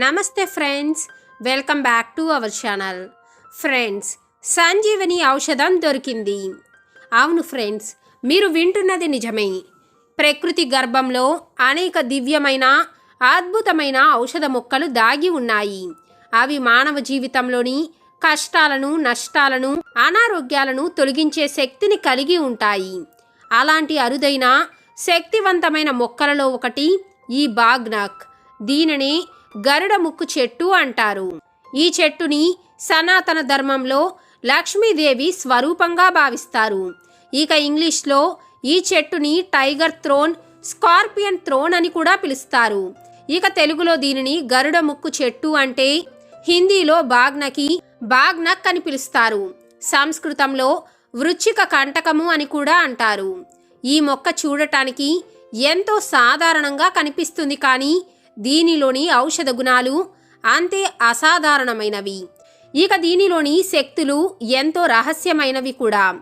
నమస్తే friends welcome back to our channel. Friends Sanjeevani ఔషధం దొరికింది. అవును ఫ్రెండ్స్ మీరు వింటున్నది నిజమే. ప్రకృతి గర్భంలో అనేక దివ్యమైన అద్భుతమైన ఔషధ మొక్కలు దాగి ఉన్నాయి. అవి మానవ జీవితంలోని కష్టాలను నష్టాలను అనారోగ్యాలను తొలగించే శక్తిని కలిగి ఉంటాయి. అలాంటి అరుదైన శక్తివంతమైన మొక్కలలో ఒకటి ఈ బాగ్నాక్. దీనిని గరుడ ముక్కు చెట్టు అంటారు. ఈ చెట్టుని సనాతన ధర్మంలో లక్ష్మీదేవి స్వరూపంగా భావిస్తారు. ఇక ఇంగ్లీష్లో ఈ చెట్టుని టైగర్ థ్రోన్ స్కార్పియన్ థ్రోన్ అని కూడా పిలుస్తారు. ఇక తెలుగులో దీనిని గరుడ ముక్కు చెట్టు అంటే హిందీలో బాగ్నకి బాగ్నక్ అని పిలుస్తారు. సంస్కృతంలో వృచ్చిక కంటకము అని కూడా అంటారు. ఈ మొక్క చూడటానికి ఎంతో సాధారణంగా కనిపిస్తుంది కానీ దీనిలోని ఔషధ గుణాలు అంతే అసాధారణమైనవి. ఇక దీనిలోని శక్తులు ఎంతో రహస్యమైనవి కూడా.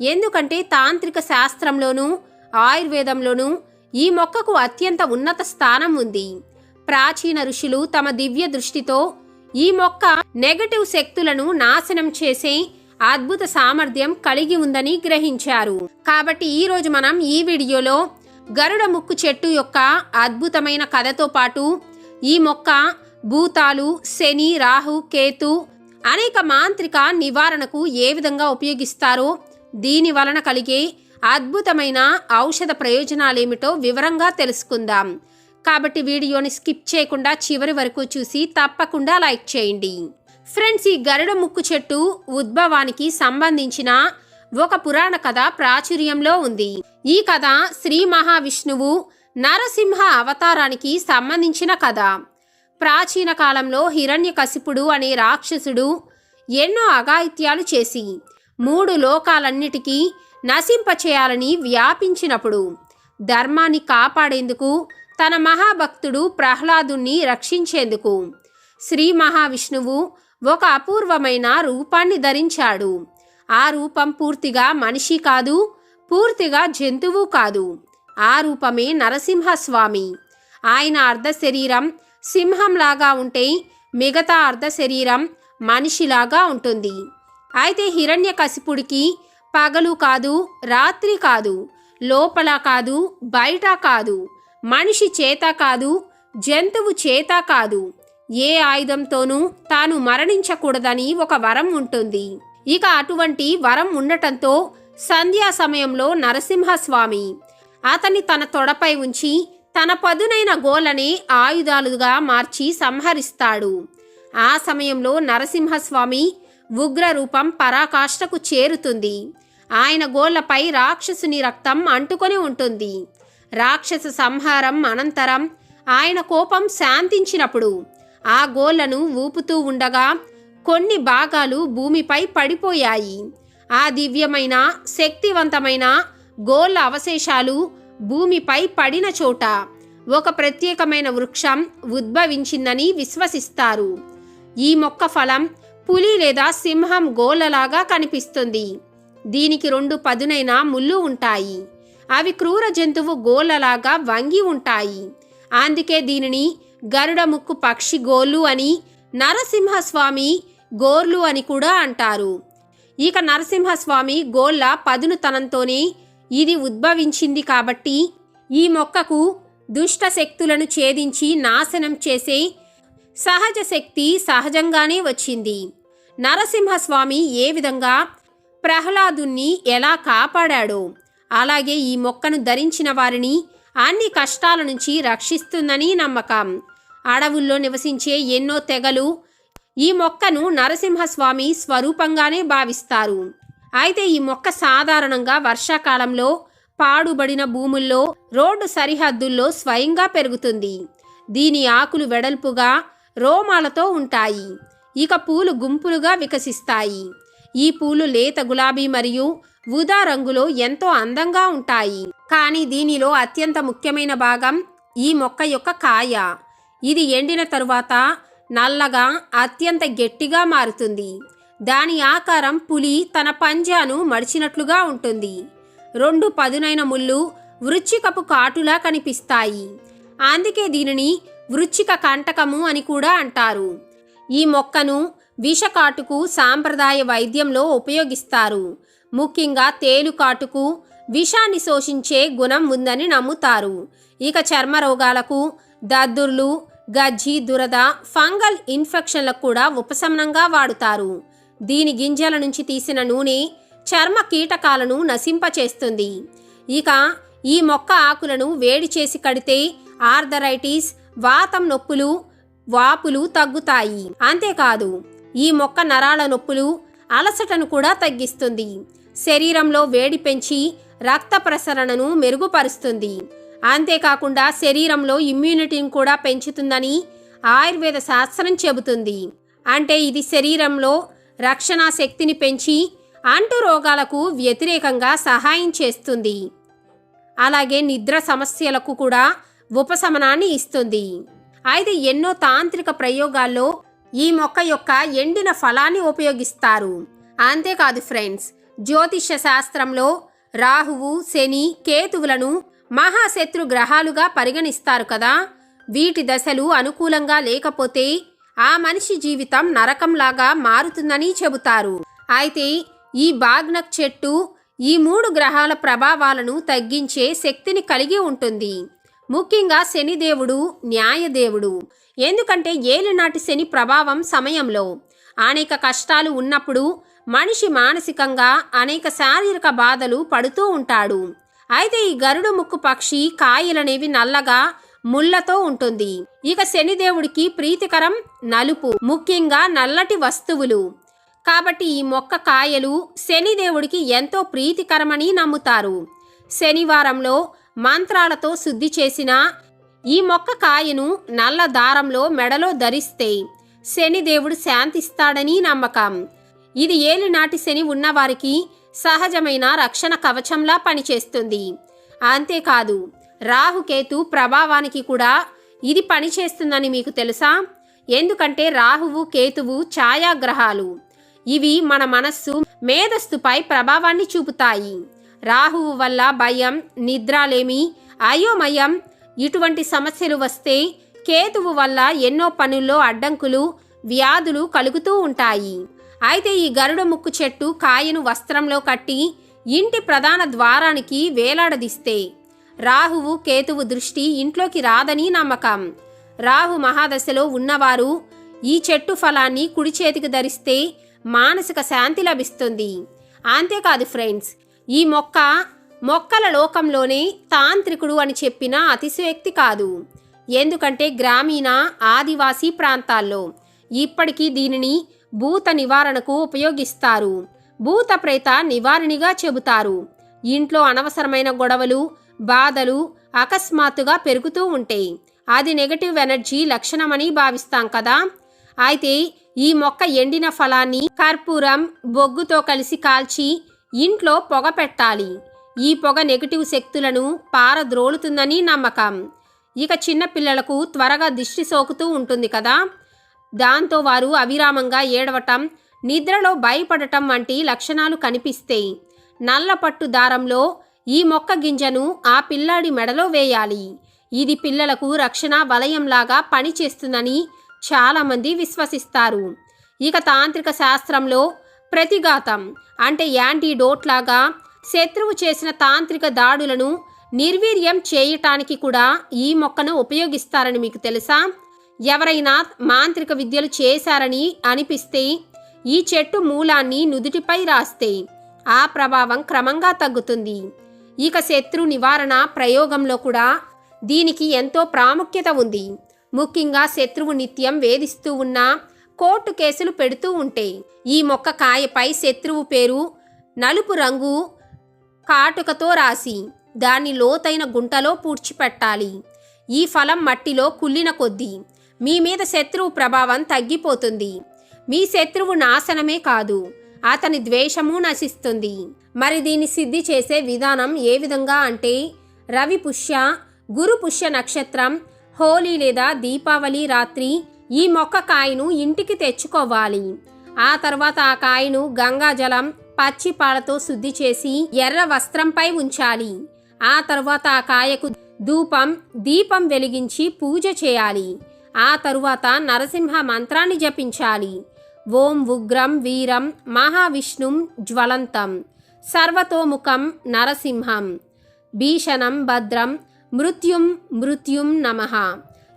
ఎందుకంటే తాంత్రిక శాస్త్రంలోనూ ఆయుర్వేదంలోనూ ఈ మొక్కకు అత్యంత ఉన్నత స్థానం ఉంది. ప్రాచీన ఋషులు తమ దివ్య దృష్టితో ఈ మొక్క నెగటివ్ శక్తులను నాశనం చేసే అద్భుత సామర్థ్యం కలిగి ఉందని గ్రహించారు. కాబట్టి ఈరోజు మనం ఈ వీడియోలో గరుడ ముక్కు చెట్టు యొక్క అద్భుతమైన కథతో పాటు ఈ మొక్క భూతాలు శని రాహు కేతు అనేక మాంత్రిక నివారణకు ఏ విధంగా ఉపయోగిస్తారో దీని వలన కలిగే అద్భుతమైన ఔషధ ప్రయోజనాలేమిటో వివరంగా తెలుసుకుందాం. కాబట్టి వీడియోని స్కిప్ చేయకుండా చివరి వరకు చూసి తప్పకుండా లైక్ చేయండి. ఫ్రెండ్స్ ఈ గరుడ ముక్కు చెట్టు ఉద్భవానికి సంబంధించిన ఒక పురాణ కథ ప్రాచుర్యంలో ఉంది. ఈ కథ శ్రీ మహావిష్ణువు నరసింహ అవతారానికి సంబంధించిన కథ. ప్రాచీన కాలంలో హిరణ్యకశిపుడు అనే రాక్షసుడు ఎన్నో అఘాయిత్యాలు చేసి మూడు లోకాలన్నిటికీ నశింపచేయాలని వ్యాపించినప్పుడు ధర్మాన్ని కాపాడేందుకు తన మహాభక్తుడు ప్రహ్లాదుణ్ణి రక్షించేందుకు శ్రీ మహావిష్ణువు ఒక అపూర్వమైన రూపాన్ని ధరించాడు. ఆ రూపం పూర్తిగా మనిషి కాదు పూర్తిగా జంతువు కాదు. ఆ రూపమే నరసింహస్వామి. ఆయన అర్ధ శరీరం సింహంలాగా ఉంటే మిగతా అర్ధ శరీరం మనిషిలాగా ఉంటుంది. అయితే హిరణ్యకశిపుడికి పగలు కాదు రాత్రి కాదు లోపల కాదు బయట కాదు మనిషి చేత కాదు జంతువు చేత కాదు. ఏ ఆయుధంతోనూ తాను మరణించకూడదని ఒక వరం ఉంటుంది. ఇక అటువంటి వరం ఉండటంతో సంధ్యా సమయంలో నరసింహస్వామి అతని తన తొడపై ఉంచి తన పదునైన గోలని ఆయుధాలుగా మార్చి సంహరిస్తాడు. ఆ సమయంలో నరసింహస్వామి ఉగ్రరూపం పరాకాష్ఠకు చేరుతుంది. ఆయన గోళ్ళపై రాక్షసుని రక్తం అంటుకొని ఉంటుంది. రాక్షస సంహారం అనంతరం ఆయన కోపం శాంతించినప్పుడు ఆ గోళ్ళను ఊపుతూ ఉండగా కొన్ని భాగాలు భూమిపై పడిపోయాయి. ఆ దివ్యమైన శక్తివంతమైన గోళ్ళ అవశేషాలు భూమిపై పడిన చోట ఒక ప్రత్యేకమైన వృక్షం ఉద్భవించిందని విశ్వసిస్తారు. ఈ మొక్క ఫలం పులి లేదా సింహం గోళ్ళలాగా కనిపిస్తుంది. దీనికి రెండు పదునైన ముళ్ళు ఉంటాయి. అవి క్రూర జంతువు గోళ్ళలాగా వంగి ఉంటాయి. అందుకే దీనిని గరుడ ముక్కు పక్షి గోళ్ళు అని నరసింహస్వామి గోర్లు అని కూడా అంటారు. ఇక నరసింహస్వామి గోళ్ళ పదునుతనంతోనే ఇది ఉద్భవించింది కాబట్టి ఈ మొక్కకు దుష్ట శక్తులను ఛేదించి నాశనం చేసే సహజ శక్తి సహజంగానే వచ్చింది. నరసింహస్వామి ఏ విధంగా ప్రహ్లాదుణ్ణి ఎలా కాపాడాడో అలాగే ఈ మొక్కను ధరించిన వారిని అన్ని కష్టాల నుంచి రక్షిస్తుందని నమ్మకం. అడవుల్లో నివసించే ఎన్నో తెగలు ఈ మొక్కను నరసింహస్వామి స్వరూపంగానే భావిస్తారు. అయితే ఈ మొక్క సాధారణంగా వర్షాకాలంలో పాడుబడిన భూముల్లో రోడ్డు సరిహద్దుల్లో స్వయంగా పెరుగుతుంది. దీని ఆకులు వెడల్పుగా రోమాలతో ఉంటాయి. ఇక పూలు గుంపులుగా వికసిస్తాయి. ఈ పూలు లేత గులాబీ మరియు ఊదా రంగులో ఎంతో అందంగా ఉంటాయి. కానీ దీనిలో అత్యంత ముఖ్యమైన భాగం ఈ మొక్క యొక్క కాయ. ఇది ఎండిన తరువాత నల్లగా అత్యంత గట్టిగా మారుతుంది. దాని ఆకారం పులి తన పంజాను మడిచినట్లుగా ఉంటుంది. రెండు పదునైన ముళ్ళు వృచ్చికపు కాటులా కనిపిస్తాయి. అందుకే దీనిని వృచ్చిక కంటకము అని కూడా అంటారు. ఈ మొక్కను విషకాటుకు సాంప్రదాయ వైద్యంలో ఉపయోగిస్తారు. ముఖ్యంగా తేలుకాటుకు విషాన్ని శోషించే గుణం ఉందని నమ్ముతారు. ఇక చర్మ రోగాలకు దద్దుర్లు గజ్జి దురద ఫంగల్ ఇన్ఫెక్షన్లకు కూడా ఉపశమనంగా వాడుతారు. దీని గింజల నుంచి తీసిన నూనె చర్మ కీటకాలను నశింపచేస్తుంది. ఇక ఈ మొక్క ఆకులను వేడి చేసి కడితే ఆర్థరైటిస్ వాతం నొప్పులు వాపులు తగ్గుతాయి. అంతేకాదు ఈ మొక్క నరాల నొప్పులు అలసటను కూడా తగ్గిస్తుంది. శరీరంలో వేడి పెంచి రక్త ప్రసరణను మెరుగుపరుస్తుంది. అంతేకాకుండా శరీరంలో ఇమ్యూనిటీని కూడా పెంచుతుందని ఆయుర్వేద శాస్త్రం చెబుతుంది. అంటే ఇది శరీరంలో రక్షణ శక్తిని పెంచి అంటు రోగాలకు వ్యతిరేకంగా సహాయం చేస్తుంది. అలాగే నిద్ర సమస్యలకు కూడా ఉపశమనాన్ని ఇస్తుంది. అయితే ఎన్నో తాంత్రిక ప్రయోగాల్లో ఈ మొక్క యొక్క ఎండిన ఫలాన్ని ఉపయోగిస్తారు. అంతేకాదు ఫ్రెండ్స్ జ్యోతిష్య శాస్త్రంలో రాహువు శని కేతువులను మహాశత్రు గ్రహాలుగా పరిగణిస్తారు కదా. వీటి దశలు అనుకూలంగా లేకపోతే ఆ మనిషి జీవితం నరకంలాగా మారుతుందని చెబుతారు. అయితే ఈ బాగ్నక్ చెట్టు ఈ మూడు గ్రహాల ప్రభావాలను తగ్గించే శక్తిని కలిగి ఉంటుంది. ముఖ్యంగా శనిదేవుడు న్యాయదేవుడు. ఎందుకంటే ఏలినాటి శని ప్రభావం సమయంలో అనేక కష్టాలు ఉన్నప్పుడు మనిషి మానసికంగా అనేక శారీరక బాధలు పడుతూ ఉంటాడు. అయితే ఈ గరుడు ముక్కు పక్షి కాయలనేవి నల్లగా ముళ్ళతో ఉంటుంది. ఇక శనిదేవుడికి ప్రీతికరం నలుపు ముఖ్యంగా నల్లటి వస్తువులు. కాబట్టి ఈ మొక్క కాయలు శనిదేవుడికి ఎంతో ప్రీతికరమని నమ్ముతారు. శనివారంలో మంత్రాలతో శుద్ధి చేసిన ఈ మొక్క కాయను నల్ల దారంలో మెడలో ధరిస్తే శనిదేవుడు శాంతిస్తాడని నమ్మకం. ఇది ఏలినాటి శని ఉన్నవారికి సహజమైన రక్షణ కవచంలా పనిచేస్తుంది. అంతేకాదు రాహుకేతు ప్రభావానికి కూడా ఇది పనిచేస్తుందని మీకు తెలుసా? ఎందుకంటే రాహువు కేతువు ఛాయాగ్రహాలు. ఇవి మన మనస్సు మేధస్సుపై ప్రభావాన్ని చూపుతాయి. రాహువు వల్ల భయం నిద్రలేమి అయోమయం ఇటువంటి సమస్యలు వస్తే కేతువు వల్ల ఎన్నో పనుల్లో అడ్డంకులు వ్యాధులు కలుగుతూ ఉంటాయి. అయితే ఈ గరుడ ముక్కు చెట్టు కాయను వస్త్రంలో కట్టి ఇంటి ప్రధాన ద్వారానికి వేలాడదీస్తే. రాహువు కేతువు దృష్టి ఇంట్లోకి రాదని నమ్మకం. రాహు మహాదశలో ఉన్నవారు ఈ చెట్టు ఫలాన్ని కుడి చేతికి ధరిస్తే మానసిక శాంతి లభిస్తుంది. అంతేకాదు ఫ్రెండ్స్ ఈ మొక్క మొక్కల లోకంలోనే తాంత్రికుడు అని చెప్పిన అతిశయోక్తి కాదు. ఎందుకంటే గ్రామీణ ఆదివాసీ ప్రాంతాల్లో ఇప్పటికీ దీనిని భూత నివారణకు ఉపయోగిస్తారు. భూత ప్రేత నివారణిగా చెబుతారు. ఇంట్లో అనవసరమైన గొడవలు బాధలు అకస్మాత్తుగా పెరుగుతూ ఉంటాయి. అది నెగటివ్ ఎనర్జీ లక్షణమని భావిస్తాం కదా? అయితే ఈ మొక్క ఎండిన ఫలాన్ని కర్పూరం బొగ్గుతో కలిసి కాల్చి ఇంట్లో పొగ పెట్టాలి. ఈ పొగ నెగటివ్ శక్తులను పారద్రోలుతుందని నమ్మకం. ఇక చిన్న పిల్లలకు త్వరగా దిష్టి సోకుతూ ఉంటుంది కదా? దాంతో వారు అవిరామంగా ఏడవటం నిద్రలో భయపడటం వంటి లక్షణాలు కనిపిస్తాయి. నల్లపట్టు దారంలో ఈ మొక్క గింజను ఆ పిల్లాడి మెడలో వేయాలి. ఇది పిల్లలకు రక్షణ వలయంలాగా పనిచేస్తుందని చాలామంది విశ్వసిస్తారు. ఇక తాంత్రిక శాస్త్రంలో ప్రతిఘాతం అంటే యాంటీడోట్ లాగా శత్రువు చేసిన తాంత్రిక దాడులను నిర్వీర్యం చేయటానికి కూడా ఈ మొక్కను ఉపయోగిస్తారని మీకు తెలుసా? ఎవరైనా మాంత్రిక విద్యలు చేశారని అనిపిస్తే ఈ చెట్టు మూలాన్ని నుదుటిపై రాస్తే ఆ ప్రభావం క్రమంగా తగ్గుతుంది. ఇక శత్రు నివారణ ప్రయోగంలో కూడా దీనికి ఎంతో ప్రాముఖ్యత ఉంది. ముఖ్యంగా శత్రువు నిత్యం వేధిస్తూ ఉన్న కోర్టు కేసులు పెడుతూ ఉంటే ఈ మొక్క కాయపై శత్రువు పేరు నలుపు రంగు కాటుకతో రాసి దాన్ని లోతైన గుంటలో పూడ్చిపెట్టాలి. ఈ ఫలం మట్టిలో కుళ్ళిన కొద్దీ మీ మీద శత్రువు ప్రభావం తగ్గిపోతుంది. మీ శత్రువు నాశనమే కాదు అతని ద్వేషము నశిస్తుంది. మరి దీన్ని సిద్ధి చేసే విధానం ఏ విధంగా అంటే రవి పుష్య గురు పుష్య నక్షత్రం హోలీ లేదా దీపావళి రాత్రి ఈ మొక్క కాయను ఇంటికి తెచ్చుకోవాలి. ఆ తర్వాత ఆ కాయను గంగాజలం పచ్చి పాలతో శుద్ధి చేసి ఎర్ర వస్త్రంపై ఉంచాలి. ఆ తర్వాత ఆ కాయకు ధూపం దీపం వెలిగించి పూజ చేయాలి. ఆ తరువాత నరసింహ మంత్రాన్ని జపించాలి. ఓం ఉగ్రం వీరం మహావిష్ణుం జ్వలంతం సర్వతోముఖం నరసింహం భీషణం భద్రం మృత్యుం మృత్యుం నమః.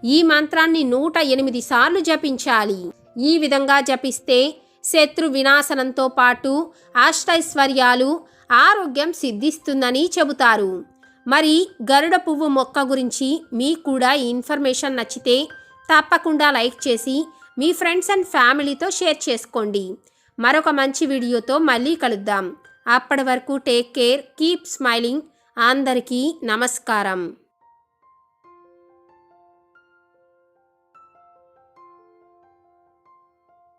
ఈ మంత్రాన్ని నూట ఎనిమిది సార్లు జపించాలి. ఈ విధంగా జపిస్తే శత్రు వినాశనంతో పాటు అష్టైశ్వర్యాలు ఆరోగ్యం సిద్ధిస్తుందని చెబుతారు. మరి గరుడ పువ్వు మొక్క గురించి మీకు కూడా ఈ ఇన్ఫర్మేషన్ నచ్చితే తప్పకుండా లైక్ చేసి మీ ఫ్రెండ్స్ అండ్ ఫ్యామిలీతో షేర్ చేసుకోండి. మరొక మంచి వీడియోతో మళ్ళీ కలుద్దాం. అప్పటి వరకు టేక్ కేర్ కీప్ స్మైలింగ్. అందరికీ నమస్కారం.